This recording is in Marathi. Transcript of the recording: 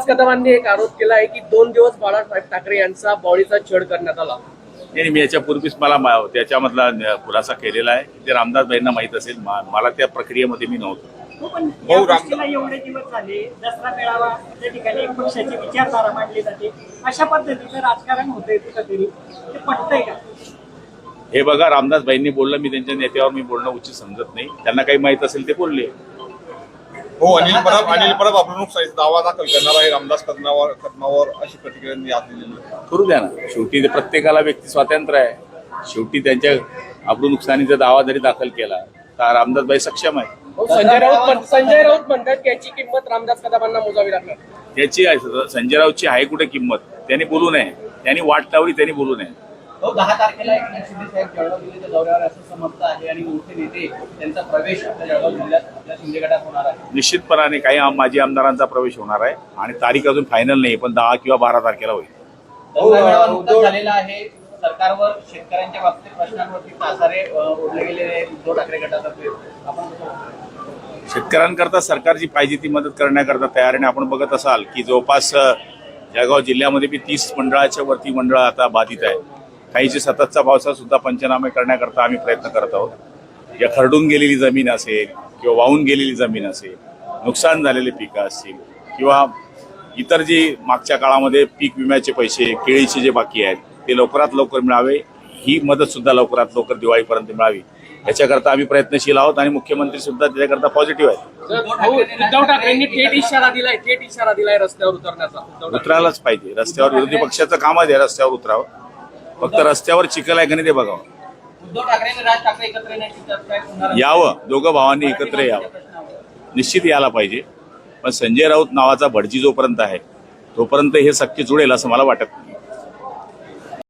रामदास कदमांनी एक आरोप केला आहे की दोन दिवस बाळासाहेब ठाकरे यांचा बॉडीचा छळ करण्यात आला. नाही मी याच्यापूर्वीच मला मा- त्याच्यामधला खुलासा केलेला आहे. ते रामदास भाईंना माहीत असेल मला त्या प्रक्रियेमध्ये मी नव्हतो. हो पण भाऊ या राम- गोष्टीला एवढे दिवस झाले दसरा मेळावा त्या ठिकाणी एक पक्षाची विचारधारा मांडली जाते. अशा पद्धतीचं राजकारण होतंय कुठंतरी. ते पटतंय का? हे बघा रामदास भाईंनी बोललं मी त्यांच्या नेत्यावर मी बोलणं उचित समजत नाही. त्यांना काही माहीत असेल ते बोलले. हो अनिल परब अनिल परब आपण दावा दाखल करणार आहे. रामदास कदमावर कदमावर अशी प्रतिक्रिया त्यांनी आज दिलेली आहे. करू द्या ना. शेवटी ते प्रत्येकाला व्यक्ती स्वातंत्र्य आहे. शेवटी त्यांच्या अब्रू नुकसानीचा दावा जरी दाखल केला तर रामदास भाई सक्षम आहे. हो, संजय राऊत म्हण- संजय राऊत म्हणतात की याची किंमत रामदास कदमांना मोजावी लागणार. त्याची आहे. संजय राऊतची आहे कुठे किंमत? त्यांनी बोलू नये. त्यांनी वाट लावली त्यांनी बोलू नये. दहा तारखेला एकनाथ शिंदे साहेब जळगाव जिल्ह्याच्या दौऱ्यावर असं समजतं आहे आणि मोठे नेते त्यांचा प्रवेश आपल्या जळगाव जिल्ह्यात आपल्या शिंदे गटात होणार आहे. निश्चितपणाने काही आम- माजी आमदारांचा प्रवेश होणार आहे आणि तारीख अजून फायनल नाही पण दहा किंवा बारा तारखेला होईल. दसरा मेळावा नुकताच झालेला आहे. सरकारवर शेतकऱ्यांच्या बाबतीत प्रश्नांवरती तासारे अ, ओढले गेलेले आहेत. उद्धव ठाकरे गटातर्फे आपण? शेतकऱ्यांकरता सरकारची पाहिजे ती मदत करण्याकरता तयार आहे आणि आपण बघत असाल की जवळपास अ, जळगाव जिल्ह्यामध्ये बी तीस मंडळाच्या वरती मंडळ आता बाधित आहे काहीची सततचा पावसात सुद्धा पंचनामे करण्याकरता आम्ही प्रयत्न करत आहोत. या खरडून गेलेली जमीन असेल किंवा वाहून गेलेली जमीन असेल नुकसान झालेली पिकं असतील किंवा इतर जी मागच्या काळामध्ये पीक विम्याचे पैसे केळीचे जे बाकी आहेत ते लवकरात लवकर मिळावे ही मदत सुद्धा लवकरात लवकर दिवाळीपर्यंत मिळावी. याच्याकरता आम्ही प्रयत्नशील आहोत आणि मुख्यमंत्री सुद्धा त्याच्याकरता पॉझिटिव्ह आहेत. भाऊ, उद्धव ठाकरेंनी थेट इशारा दिलाय थेट इशारा दिलाय रस्त्यावर उतरण्याचा. उतरायलाच पाहिजे. रस्त्यावर विरोधी पक्षाचं कामच आहे रस्त्यावर उतरावं. फक्त रस्त्यावर चिखल आहे का नाही ते बघावं यावं दोघं भावांनी एकत्र यावं. निश्चित यायला पाहिजे. पण संजय राऊत नावाचा भटजी जोपर्यंत आहे तोपर्यंत हे शक्य जुळेल असं मला वाटत नाही.